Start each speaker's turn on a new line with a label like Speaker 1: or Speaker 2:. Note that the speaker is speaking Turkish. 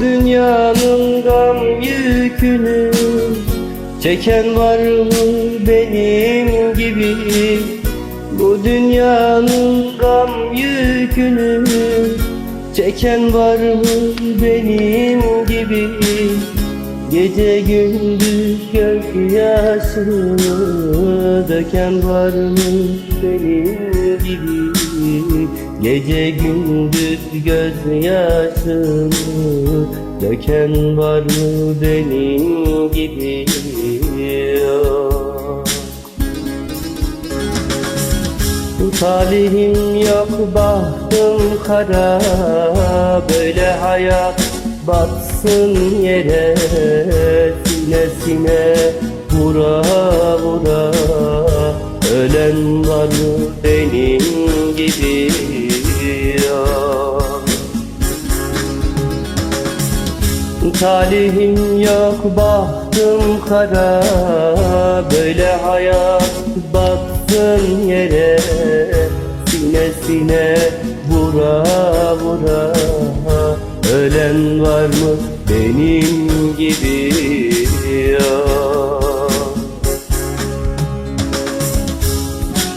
Speaker 1: dünyanın gam yükünü Çeken var mı benim gibi? Bu dünyanın gam yükünü Çeken var mı benim gibi? Gece gündüz gözyaşını Döken var mı benim gibi Gece gündüz gözyaşını Döken var mı benim gibi. Talihim yok bahtım kara. Böyle hayat batsın yere. Sinesine vura vura Ölen var mı benim gibi? Yok Talihim yok bahtım kara. Böyle hayat batsın yere. Sinesine vura vura. Ölen var mı benim gibi